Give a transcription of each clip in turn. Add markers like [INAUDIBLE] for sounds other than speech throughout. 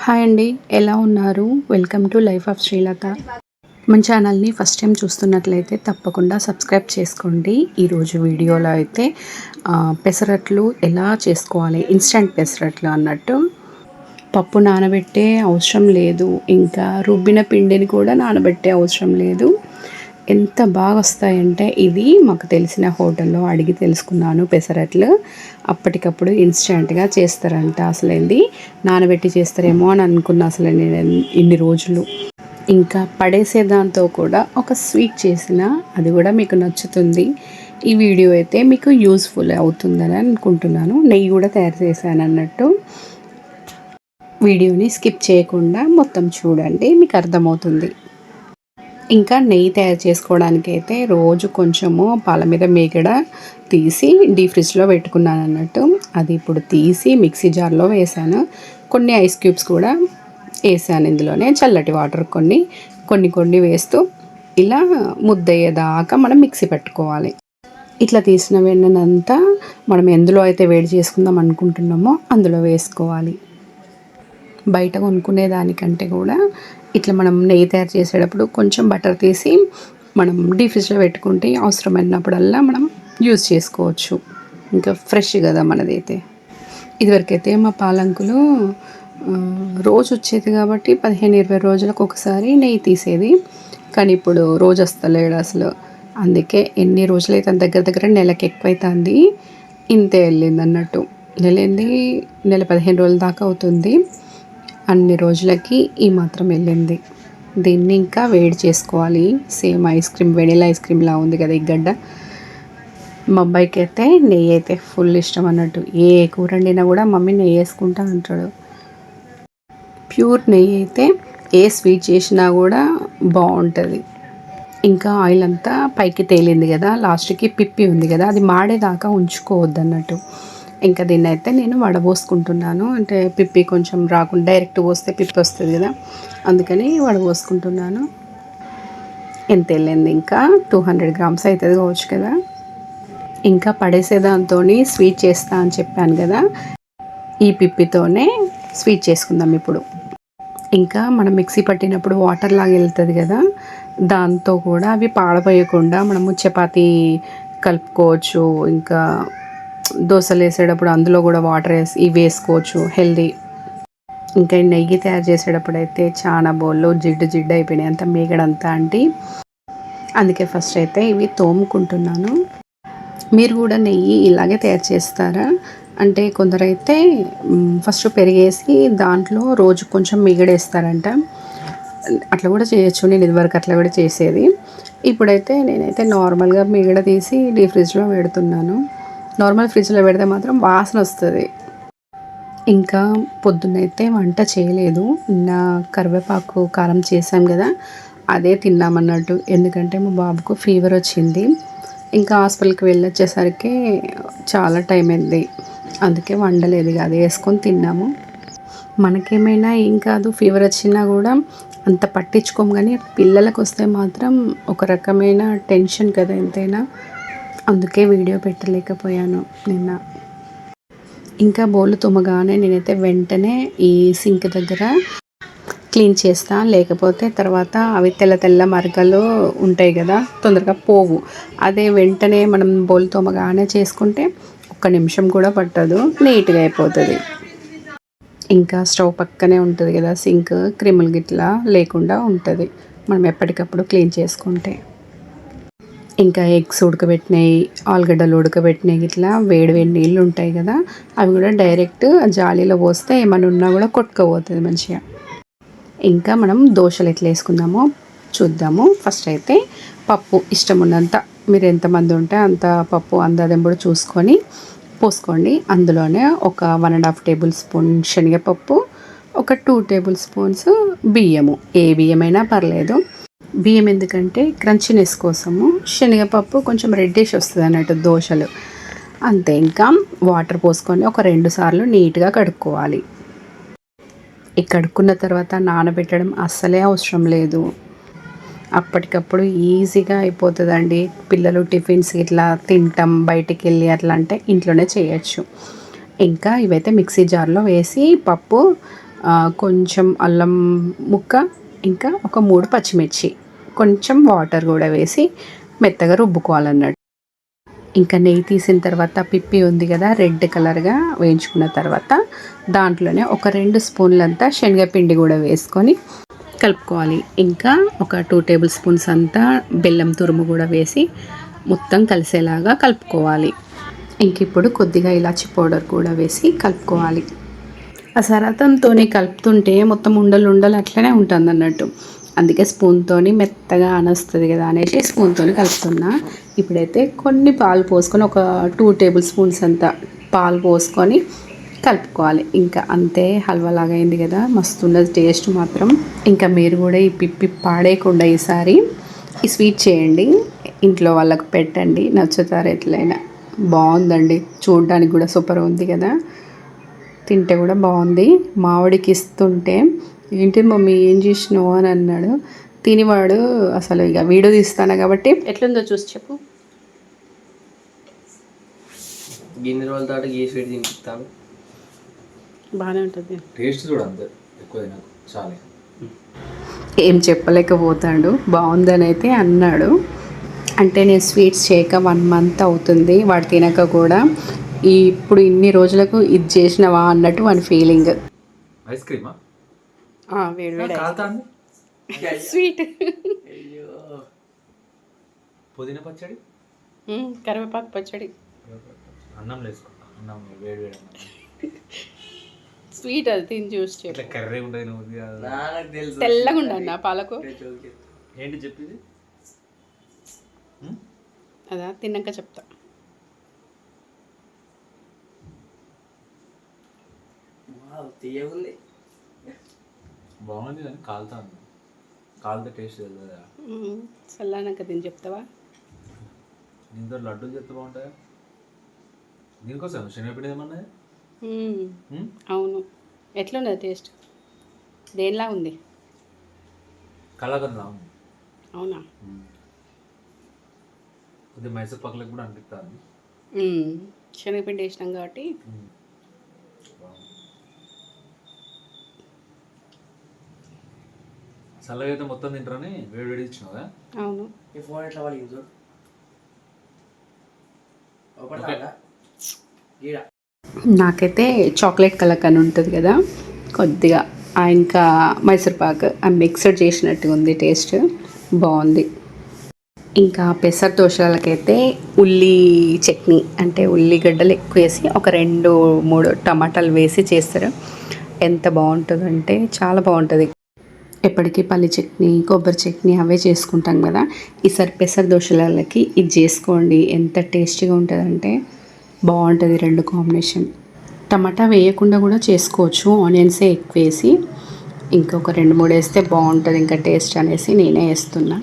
Hi అండి ఎలా ఉన్నారు? Welcome to life of Srilatha. మన ఛానల్ని ఫస్ట్ టైం చూస్తున్నట్లయితే తప్పకుండా సబ్స్క్రైబ్ చేసుకోండి. ఈరోజు వీడియోలో అయితే పెసరట్లు ఎలా చేసుకోవాలి? ఇన్స్టంట్ పెసరట్లు అన్నట్టు. పప్పు నానబెట్టే అవసరం లేదు. ఇంకా రుబ్బిన పిండిని కూడా నానబెట్టే అవసరం లేదు. ఎంత బాగా వస్తాయంటే ఇది మాకు తెలిసిన హోటల్లో అడిగి తెలుసుకున్నాను పెసరట్లు. అప్పటికప్పుడు ఇన్స్టెంట్గా చేస్తారంట అసలు ఏంది నానబెట్టి చేస్తారేమో అని అనుకున్నా అసలు నేను ఇన్ని రోజులు. ఇంకా పడేసే దాంతో కూడా ఒక స్వీట్ చేసిన అది కూడా మీకు నచ్చుతుంది. ఈ వీడియో అయితే మీకు యూస్ఫుల్ అవుతుందని అనుకుంటున్నాను. నెయ్యి కూడా తయారు చేశాను అన్నట్టు. వీడియోని స్కిప్ చేయకుండా మొత్తం చూడండి మీకు అర్థమవుతుంది. ఇంకా నెయ్యి తయారు చేసుకోవడానికి అయితే రోజు కొంచెము పాల మీద మేగడ తీసి డీ ఫ్రిడ్జ్లో పెట్టుకున్నాను అన్నట్టు. అది ఇప్పుడు తీసి మిక్సీ జార్లో వేసాను. కొన్ని ఐస్ క్యూబ్స్ కూడా వేసాను ఇందులోనే. చల్లటి వాటర్ కొన్ని కొన్ని కొన్ని వేస్తూ ఇలా ముద్దయ్యేదాకా మనం మిక్సీ పెట్టుకోవాలి. ఇట్లా తీసిన వెన్ననంతా మనం ఎందులో అయితే వేడి చేసుకుందాం అనుకుంటున్నామో అందులో వేసుకోవాలి. బయట కొనుక్కునే దానికంటే కూడా ఇట్లా మనం నెయ్యి తయారు చేసేటప్పుడు కొంచెం బటర్ తీసి మనం డీ ఫ్రిడ్జ్లో పెట్టుకుంటే అవసరమైనప్పుడల్లా మనం యూజ్ చేసుకోవచ్చు. ఇంకా ఫ్రెష్ కదా మనదైతే. ఇదివరకైతే మా పాలంకులు రోజు వచ్చేది కాబట్టి పదిహేను ఇరవై రోజులకు ఒకసారి నెయ్యి తీసేది. కానీ ఇప్పుడు రోజు వస్తలేడు అసలు. అందుకే ఎన్ని రోజులైతే తన దగ్గర దగ్గర నెలకు ఎక్కువైతుంది ఇంతే వెళ్ళింది అన్నట్టు నెల ఏంది నెల పదిహేను రోజుల దాకా అవుతుంది. అన్ని రోజులకి ఈ మాత్రం వెళ్ళింది. దీన్ని ఇంకా వేడి చేసుకోవాలి. Same ice cream vanilla ice క్రీమ్లా ఉంది కదా ఈ గడ్డ. మా అబ్బాయికి అయితే నెయ్యి అయితే ఫుల్ ఇష్టం అన్నట్టు. ఏ కూర వండినా కూడా మమ్మీ నెయ్యి వేసుకుంటా అంటాడు. ప్యూర్ నెయ్యి అయితే ఏ స్వీట్ చేసినా కూడా బాగుంటుంది. ఇంకా ఆయిల్ అంతా పైకి తేలింది కదా. లాస్ట్కి పిప్పి ఉంది కదా. అది మాడేదాకా ఉంచుకోవద్దు అన్నట్టు ఇంకా దీన్ని అయితే నేను వడబోసుకుంటున్నాను. అంటే పిప్పి కొంచెం రాకుండా డైరెక్ట్ పోస్తే పిప్పి వస్తుంది కదా. అందుకని వడబోసుకుంటున్నాను. ఎంత వెళ్ళింది ఇంకా? టూ హండ్రెడ్ గ్రామ్స్ అవుతుంది కావచ్చు కదా. ఇంకా పడేసే దాంతో స్వీట్ చేస్తా అని చెప్పాను కదా. ఈ పిప్పితోనే స్వీట్ చేసుకుందాం ఇప్పుడు. ఇంకా మనం మిక్సీ పట్టినప్పుడు వాటర్ లాగా వెళ్తుంది కదా. దాంతో కూడా అవి పాడపోయకుండా మనము చపాతీ కలుపుకోవచ్చు. ఇంకా దోశలు వేసేటప్పుడు అందులో కూడా వాటర్ వేసి ఇవి వేసుకోవచ్చు హెల్దీ. ఇంకా నెయ్యి తయారు చేసేటప్పుడు అయితే చాలా బౌల్లో జిడ్డు జిడ్డు అయిపోయినాయి అంతా మేగడంతా అంటే. అందుకే ఫస్ట్ అయితే ఇవి తోముకుంటున్నాను. మీరు కూడా నెయ్యి ఇలాగే తయారు చేస్తారా? అంటే కొందరైతే ఫస్ట్ పెరిగేసి దాంట్లో రోజు కొంచెం మిగడేస్తారంట. అట్లా కూడా చేయొచ్చు నేను ఇదివరకు అట్లా కూడా చేసేది. ఇప్పుడైతే నేనైతే నార్మల్గా మిగడ తీసి డీ ఫ్రిడ్జ్లో పెడుతున్నాను. నార్మల్ ఫ్రిడ్జ్లో పెడితే మాత్రం వాసన వస్తుంది. ఇంకా పొద్దున్నైతే వంట చేయలేదు. నా కరివేపాకు కారం చేసాం కదా అదే తిన్నామన్నట్టు. ఎందుకంటే మా బాబుకు ఫీవర్ వచ్చింది. ఇంకా హాస్పిటల్కి వెళ్ళొచ్చేసరికి చాలా టైం అయింది. అందుకే వండలేదు ఇక అది వేసుకొని తిన్నాము. మనకేమైనా ఏం కాదు ఫీవర్ వచ్చినా కూడా అంత పట్టించుకోము. కానీ పిల్లలకు వస్తే మాత్రం ఒక రకమైన టెన్షన్ కదా ఎంతైనా. అందుకే వీడియో పెట్టలేకపోయాను నిన్న. ఇంకా బౌల్ తుమ్మగానే నేనైతే వెంటనే ఈ సింక్ దగ్గర క్లీన్ చేస్తా. లేకపోతే తర్వాత అవి తెల్ల తెల్ల మరకలు ఉంటాయి కదా తొందరగా పోవు. అదే వెంటనే మనం బౌల్ తోమగానే చేసుకుంటే ఒక్క నిమిషం కూడా పట్టదు నీట్గా అయిపోతుంది. ఇంకా స్టవ్ పక్కనే ఉంటుంది కదా సింక్ క్రిములు గిట్లా లేకుండా ఉంటుంది. మనం ఎప్పటికప్పుడు క్లీన్ చేసుకుంటే. ఇంకా ఎగ్స్ ఉడకబెట్టినాయి ఆలుగడ్డలు ఉడకబెట్టినాయి ఇట్లా వేడి వేడి నీళ్ళు ఉంటాయి కదా అవి కూడా డైరెక్ట్ జాలీలో పోస్తే ఏమైనా ఉన్నా కూడా కొట్టుకుపోతుంది మంచిగా. ఇంకా మనం దోశలు ఎట్లా వేసుకుందామో చూద్దాము. ఫస్ట్ అయితే పప్పు ఇష్టం ఉన్నంత మీరు ఎంతమంది ఉంటే అంత పప్పు అందాదెంబుడు చూసుకొని పోసుకోండి. అందులోనే ఒక one and half tablespoon శనగపప్పు ఒక టూ టేబుల్ స్పూన్స్ బియ్యము. ఏ బియ్యమైనా పర్లేదు. బియ్యం ఎందుకంటే క్రంచినెస్ కోసము. శనగపప్పు కొంచెం రెడ్డిష్ వస్తుంది అన్నట్టు దోశలు. అంతే ఇంకా వాటర్ పోసుకొని ఒక రెండు సార్లు నీట్గా కడుక్కోవాలి. ఈ కడుక్కున్న తర్వాత నానబెట్టడం అస్సలే అవసరం లేదు. అప్పటికప్పుడు ఈజీగా అయిపోతుందండి. పిల్లలు టిఫిన్స్ ఇట్లా తింటాం బయటికి వెళ్ళి అట్లా అంటే ఇంట్లోనే చేయొచ్చు. ఇంకా ఇవైతే మిక్సీ జార్లో వేసి పప్పు కొంచెం అల్లం ముక్క ఇంకా ఒక మూడు పచ్చిమిర్చి. కొంచెం వాటర్ కూడా వేసి మెత్తగా రుబ్బుకోవాలన్నట్టు. ఇంకా నెయ్యి తీసిన తర్వాత పిప్పి ఉంది కదా రెడ్ కలర్గా వేయించుకున్న తర్వాత దాంట్లోనే ఒక రెండు స్పూన్లంతా శనగపిండి కూడా వేసుకొని కలుపుకోవాలి. ఇంకా ఒక టూ టేబుల్ స్పూన్స్ అంతా బెల్లం తురుము కూడా వేసి మొత్తం కలిసేలాగా కలుపుకోవాలి. ఇంక ఇప్పుడు కొద్దిగా ఇలాచి పౌడర్ కూడా వేసి కలుపుకోవాలి. ఆ సరతంతోనే కలుపుతుంటే మొత్తం ఉండలు ఉండలు అట్లనే ఉంటుంది అన్నట్టు అందుకే స్పూన్తోని మెత్తగా అనొస్తుంది కదా అనేసి స్పూన్తోని కలుపుతున్నా. ఇప్పుడైతే కొన్ని పాలు పోసుకొని ఒక టూ టేబుల్ స్పూన్స్ అంత పాలు పోసుకొని కలుపుకోవాలి. ఇంకా అంతే హల్వా లాగా అయింది కదా మస్తు ఉన్నది టేస్ట్ మాత్రం. ఇంకా మీరు కూడా ఈ పిప్పి పాడేయకుండా ఈసారి ఈ స్వీట్ చేయండి. ఇంట్లో వాళ్ళకు పెట్టండి నచ్చుతారు ఎట్లయినా. బాగుందండి చూడడానికి కూడా సూపర్ ఉంది కదా. తింటే కూడా బాగుంది. మామిడికి ఇస్తుంటే ఏంటి మమ్మీ ఏం చేసినావు? అని అన్నాడు. తినివాడు అసలు ఇక వీడియో తీస్తాను కాబట్టి. ఎట్లుందో చూసి చెప్పు. గిన్నె రోజుల తోట గీ స్వీట్ తినిపిస్తాను బాగానే ఉంటుంది. టేస్ట్ చూడ అంతే. ఎక్కువ తినకు. చాలే. ఏం చెప్పలేకపోతాడు. బాగుందని అయితే అన్నాడు. అంటే నేను స్వీట్స్ చేయక వన్ మంత్ అవుతుంది. వాడు తినక కూడా. ఇప్పుడు ఇన్ని రోజులకు ఇది చేసినవా అన్నట్టు వాని ఫీలింగ్ ఐస్ క్రీమా వేడి వేడి స్వీట్ [LAUGHS] పుదీనా పచ్చడి? కరివేపాకు పచ్చడి. అన్నం అన్నం వేడి వేడి స్వీట్ అది తిని చూసి చెప్పు. ఇట్లా కర్రీ ఉంటుంది నువ్వు తెల్లగా ఉండన్న పాలకు. ఏంటి చెప్పింది? అదా తిన్నాక చెప్తా. తీయగుంది బాగుంది కానీ కాలుతా ఉంది. కాలుతా టేస్ట్ తెలియదా చల్లానాక తిని చెప్తావా? దీంతో లడ్డూలు చెప్తే బాగుంటాయా? దీనికోసం శనగపిండి ఏమన్నా. అవును. ఎట్లున్నది టేస్ట్? దేనిలా ఉంది? కళాకందా ఉంది. అవునా? కొద్దిగా మైసూర్ పక్కలకు కూడా అనిపిస్తుంది. శనగపిండి వేసినాం కాబట్టి చల్లగా అయితే మొత్తం తింటారని వేడి వేడి ఇచ్చినావా? అవును. ఈ ఫోన్ ఎట్లా వాళ్ళు. ఈడ నాకైతే చాక్లెట్ కలర్ అని ఉంటుంది కదా కొద్దిగా. ఆ ఇంకా మైసూర్ పాక్ ఆ మిక్సర్ చేసినట్టుగా ఉంది టేస్ట్. బాగుంది. ఇంకా పెసర దోశలకైతే ఉల్లి చట్నీ అంటే ఉల్లిగడ్డలు ఎక్కువ వేసి ఒక రెండు మూడు టమాటాలు వేసి చేస్తారు. ఎంత బాగుంటుందంటే చాలా బాగుంటుంది. ఎప్పటికీ పల్లి చట్నీ కొబ్బరి చట్నీ అవే చేసుకుంటాం కదా. ఈసారి పెసర దోశలకి ఇది చేసుకోండి. ఎంత టేస్టీగా ఉంటుందంటే బాగుంటుంది రెండు కాంబినేషన్. టమాటా వేయకుండా కూడా చేసుకోవచ్చు. ఆనియన్సే ఎక్కువ వేసి ఇంకొక రెండు మూడు వేస్తే బాగుంటుంది ఇంకా టేస్ట్ అనేసి నేనే వేస్తున్నా.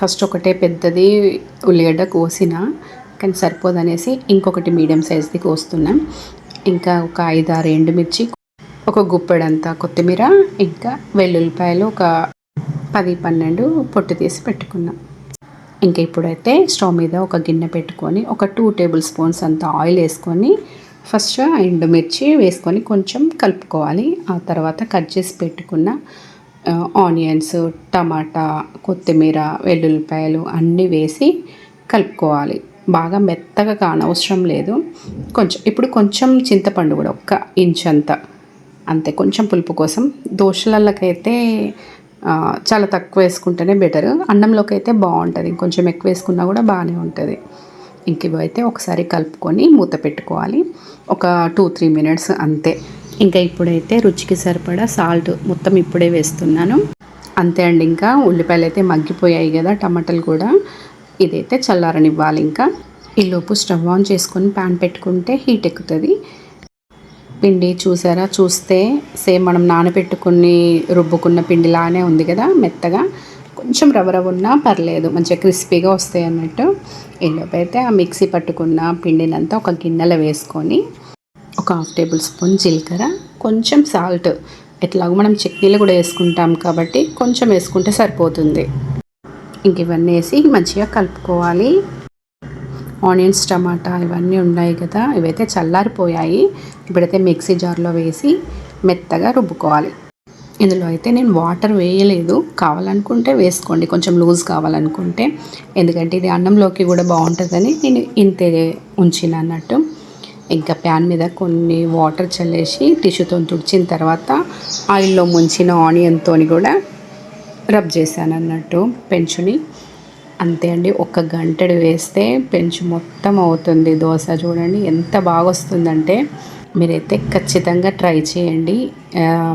ఫస్ట్ ఒకటే పెద్దది ఉల్లిగడ్డ కోసిన కానీ సరిపోదనేసి ఇంకొకటి మీడియం సైజ్ది కోస్తున్నాం. ఇంకా ఒక ఐదు ఆరు ఎండుమిర్చి ఒక గుప్పెడంతా కొత్తిమీర ఇంకా వెల్లుల్లిపాయలు ఒక పది పన్నెండు పొట్టు తీసి పెట్టుకున్నాం. ఇంకా ఇప్పుడైతే స్టవ్ మీద ఒక గిన్నె పెట్టుకొని ఒక టూ టేబుల్ స్పూన్స్ అంత ఆయిల్ వేసుకొని ఫస్ట్ ఎండుమిర్చి వేసుకొని కొంచెం కలుపుకోవాలి. ఆ తర్వాత కట్ చేసి పెట్టుకున్న ఆనియన్స్ టమాటా కొత్తిమీర వెల్లుల్లిపాయలు అన్నీ వేసి కలుపుకోవాలి. బాగా మెత్తగా కానవసరం లేదు. కొంచెం ఇప్పుడు కొంచెం చింతపండు కూడా ఒక్క ఇంచ్ అంతా అంతే కొంచెం పులుపు కోసం. దోశలకైతే చాలా తక్కువ వేసుకుంటేనే బెటర్. అన్నంలోకి అయితే బాగుంటుంది. ఇంకొంచెం ఎక్కువ వేసుకున్నా కూడా బాగానే ఉంటుంది. ఇంక ఇవైతే ఒకసారి కలుపుకొని మూత పెట్టుకోవాలి. ఒక టూ త్రీ మినిట్స్ అంతే. ఇంకా ఇప్పుడైతే రుచికి సరిపడా సాల్ట్ మొత్తం ఇప్పుడే వేస్తున్నాను. అంతే అండి ఇంకా. ఉల్లిపాయలు అయితే మగ్గిపోయాయి కదా టమాటాలు కూడా. ఇదైతే చల్లారనివ్వాలి ఇంకా. ఈలోపు స్టవ్ ఆన్ చేసుకొని ప్యాన్ పెట్టుకుంటే హీట్ ఎక్కుతుంది. పిండి చూసారా? చూస్తే సేమ్ మనం నానబెట్టుకుని రుబ్బుకున్న పిండిలానే ఉంది కదా మెత్తగా. కొంచెం రవ్వ రవ్వ ఉన్నా పర్లేదు మంచిగా క్రిస్పీగా వస్తాయి అన్నట్టు. ఈలోపు అయితే ఆ మిక్సీ పట్టుకున్న పిండినంతా ఒక గిన్నెలో వేసుకొని ఒక హాఫ్ టేబుల్ స్పూన్ జీలకర్ర కొంచెం సాల్ట్. ఎట్లాగో మనం చట్నీలు కూడా వేసుకుంటాం కాబట్టి కొంచెం వేసుకుంటే సరిపోతుంది. ఇంక ఇవన్నీ వేసి మంచిగా కలుపుకోవాలి. ఆనియన్స్ టమాటా ఇవన్నీ ఉన్నాయి కదా ఇవైతే చల్లారిపోయాయి. ఇప్పుడైతే మిక్సీ జార్లో వేసి మెత్తగా రుబ్బుకోవాలి. ఇందులో అయితే నేను వాటర్ వేయలేదు. కావాలనుకుంటే వేసుకోండి. కొంచెం లూజ్ కావాలనుకుంటే. ఎందుకంటే ఇది అన్నంలోకి కూడా బాగుంటుందని నేను ఇంతే ఉంచిన అన్నట్టు. ఇంకా ప్యాన్ మీద కొన్ని వాటర్ చల్లేసి టిష్యూతో తుడిచిన తర్వాత ఆయిల్లో ముంచిన ఆనియన్తో కూడా రబ్ చేశాను అన్నట్టు పెంచుని. అంతే అండి. ఒక గంటడు వేస్తే పెంచు మొత్తం అవుతుంది. దోశ చూడండి ఎంత బాగా వస్తుందంటే మీరైతే ఖచ్చితంగా ట్రై చేయండి.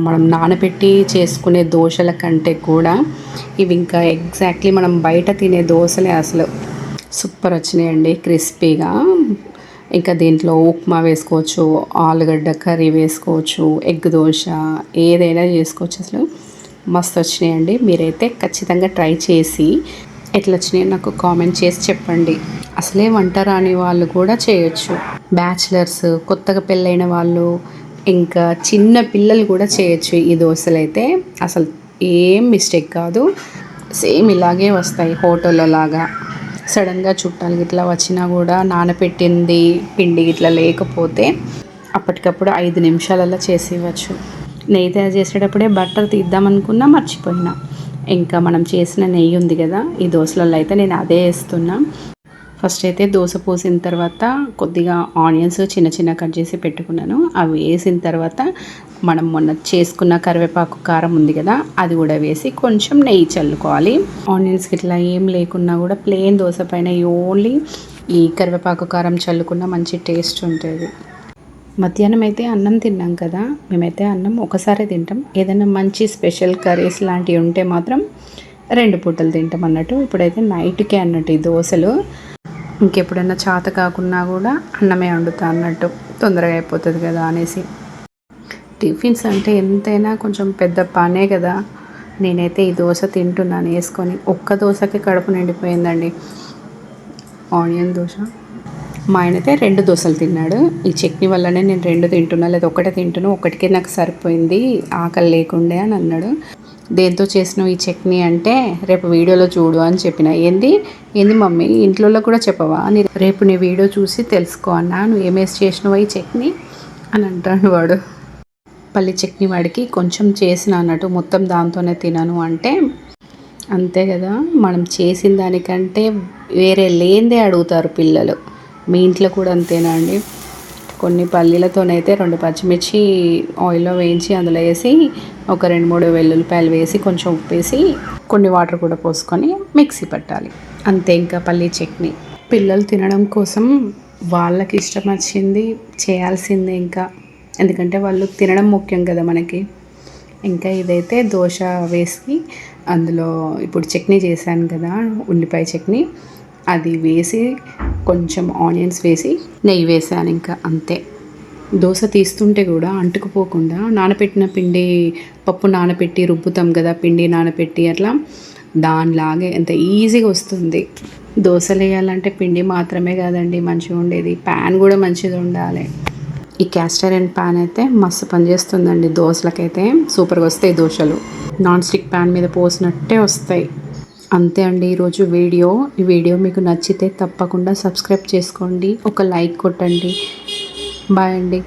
మనం నానబెట్టి చేసుకునే దోశల కంటే కూడా ఇవి ఇంకా ఎగ్జాక్ట్లీ మనం బయట తినే దోశలే అసలు సూపర్ వచ్చినాయండి. క్రిస్పీగా ఇంకా దీంట్లో ఉప్మా వేసుకోవచ్చు ఆలుగడ్డ కర్రీ వేసుకోవచ్చు ఎగ్ దోశ ఏదైనా చేసుకోవచ్చు. అసలు మస్తు వచ్చినాయండి. మీరైతే ఖచ్చితంగా ట్రై చేసి ఎట్లా వచ్చినాయో నాకు కామెంట్ చేసి చెప్పండి. అసలే వంట రాని వాళ్ళు కూడా చేయొచ్చు. బ్యాచిలర్స్ కొత్తగా పెళ్ళైన వాళ్ళు ఇంకా చిన్న పిల్లలు కూడా చేయొచ్చు ఈ దోశలు అయితే అసలు ఏం మిస్టేక్ కాదు. సేమ్ ఇలాగే వస్తాయి హోటల్లో లాగా సడన్గా చుట్టాలు గిట్లా వచ్చినా కూడా నానపెట్టింది పిండి గిట్లా లేకపోతే అప్పటికప్పుడు ఐదు నిమిషాలలో చేసి ఇవ్వచ్చు నెయ్యి తయారు చేసేటప్పుడే బట్టర్ తీద్దామనుకున్నా మర్చిపోయినా. ఇంకా మనం చేసిన నెయ్యి ఉంది కదా ఈ దోశలలో అయితే నేను అదే వేస్తున్నా. ఫస్ట్ అయితే దోశ పోసిన తర్వాత కొద్దిగా ఆనియన్స్ చిన్న చిన్న కట్ చేసి పెట్టుకున్నాను. అవి వేసిన తర్వాత మనం మొన్న చేసుకున్న కరివేపాకు కారం ఉంది కదా అది కూడా వేసి కొంచెం నెయ్యి చల్లుకోవాలి. ఆనియన్స్ ఇట్లా ఏం లేకున్నా కూడా ప్లెయిన్ దోశ పైన ఓన్లీ ఈ కరివేపాకు కారం చల్లుకున్న మంచి టేస్ట్ ఉంటుంది. మధ్యాహ్నం అయితే అన్నం తిన్నాం కదా మేమైతే అన్నం ఒకసారి తింటాం. ఏదైనా మంచి స్పెషల్ కర్రీస్ లాంటివి ఉంటే మాత్రం రెండు పూటలు తింటాం అన్నట్టు. ఇప్పుడైతే నైట్కే అన్నట్టు ఈ దోశలు. ఇంకెప్పుడైనా చాత కాకున్నా కూడా అన్నమే వండుతా అన్నట్టు. తొందరగా అయిపోతుంది కదా అనేసి. టిఫిన్స్ అంటే ఎంతైనా కొంచెం పెద్ద పనే కదా. నేనైతే ఈ దోశ తింటున్నాను వేసుకొని. ఒక్క దోశకి కడుపు నిండిపోయిందండి. ఆనియన్ దోశ. మా ఆయన అయితే రెండు దోశలు తిన్నాడు. ఈ చట్నీ వల్లనే నేను రెండు తింటున్నా లేదా ఒకటే తింటున్నా ఒకటికే నాకు సరిపోయింది ఆకలి లేకుండే అని అన్నాడు. దేంతో చేసిన ఈ చట్నీ అంటే రేపు వీడియోలో చూడు అని చెప్పిన. ఏంది? ఏంది మమ్మీ? ఇంట్లో కూడా చెప్పవా? అని. రేపు నీ వీడియో చూసి తెలుసుకో అన్నా నువ్వు ఏమేసి చేసినావు ఈ చట్నీ? అని అంటాడు వాడు. పల్లి చట్నీ వాడికి కొంచెం చేసిన అన్నట్టు మొత్తం దాంతోనే తినను అంటే అంతే కదా. మనం చేసిన దానికంటే వేరే లేనిదే అడుగుతారు పిల్లలు. మీ ఇంట్లో కూడా అంతేనా అండి? కొన్ని పల్లీలతోనైతే రెండు పచ్చిమిర్చి ఆయిల్లో వేయించి అందులో వేసి ఒక రెండు మూడు వెల్లుల్లిపాయలు వేసి కొంచెం ఉప్పు వేసి కొన్ని వాటర్ కూడా పోసుకొని మిక్సీ పట్టాలి. అంతే ఇంకా పల్లీ చట్నీ. పిల్లలు తినడం కోసం వాళ్ళకి ఇష్టం వచ్చింది చేయాల్సిందే ఇంకా. ఎందుకంటే వాళ్ళు తినడం ముఖ్యం కదా మనకి. ఇంకా ఇదైతే దోశ వేసి అందులో ఇప్పుడు చట్నీ చేశాను కదా ఉల్లిపాయ చట్నీ. అది వేసి కొంచెం ఆనియన్స్ వేసి నెయ్యి వేసాను ఇంకా అంతే. దోశ తీస్తుంటే కూడా అంటుకుపోకుండా నానబెట్టిన పిండి పప్పు నానబెట్టి రుబ్బుతాం కదా పిండి నానబెట్టి అట్లా దానిలాగే ఎంత ఈజీగా వస్తుంది. దోశలు వేయాలంటే పిండి మాత్రమే కాదండి మంచిగా ఉండేది. ప్యాన్ కూడా మంచిగా ఉండాలి. ఈ క్యాస్టర్ అండ్ ప్యాన్ అయితే మస్తు పనిచేస్తుందండి దోశలకైతే. సూపర్గా వస్తాయి దోశలు. నాన్ స్టిక్ ప్యాన్ మీద పోసినట్టే వస్తాయి. అంతే అండి ఈరోజు వీడియో. ఈ వీడియో మీకు నచ్చితే తప్పకుండా సబ్స్క్రైబ్ చేసుకోండి. ఒక లైక్ కొట్టండి. బాయ్ అండి.